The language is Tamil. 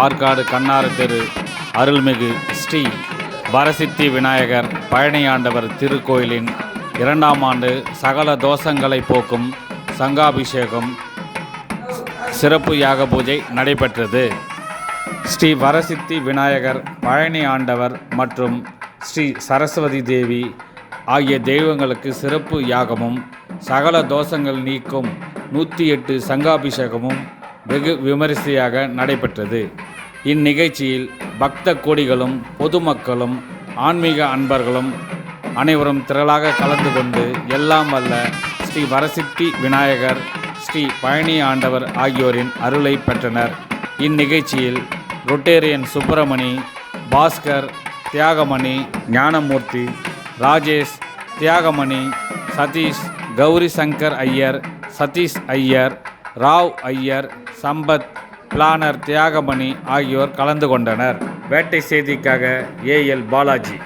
ஆற்காடு கண்ணாறு தெரு அருள்மிகு ஸ்ரீ வரசித்தி விநாயகர் பழனியாண்டவர் திருக்கோயிலின் இரண்டாம் ஆண்டு சகல தோஷங்களை போக்கும் சங்காபிஷேகம் சிறப்பு யாக பூஜை நடைபெற்றது. ஸ்ரீ வரசித்தி விநாயகர் பழனி ஆண்டவர் மற்றும் ஸ்ரீ சரஸ்வதி தேவி ஆகிய தெய்வங்களுக்கு சிறப்பு யாகமும் சகல தோஷங்கள் நீக்கும் நூற்றி எட்டு சங்காபிஷேகமும் வெகு விமரிசையாக நடைபெற்றது. இந்நிகழ்ச்சியில் பக்த கோடிகளும் பொதுமக்களும் ஆன்மீக அன்பர்களும் அனைவரும் திரளாக கலந்து கொண்டு எல்லாம் வல்ல ஸ்ரீ வரசித்தி விநாயகர் ஸ்ரீ பழனி ஆண்டவர் ஆகியோரின் அருளை பெற்றனர். இந்நிகழ்ச்சியில் ரொட்டேரியன் சுப்பிரமணி பாஸ்கர் தியாகமணி ஞானமூர்த்தி ராஜேஷ் தியாகமணி சதீஷ் கௌரி சங்கர் ஐயர் சதீஷ் ஐயர் ராவ் ஐயர் சம்பத் பிளானர் தியாகமணி ஆகியோர் கலந்து கொண்டனர். வேட்டை செய்திக்காக ஏஎல் பாலாஜி.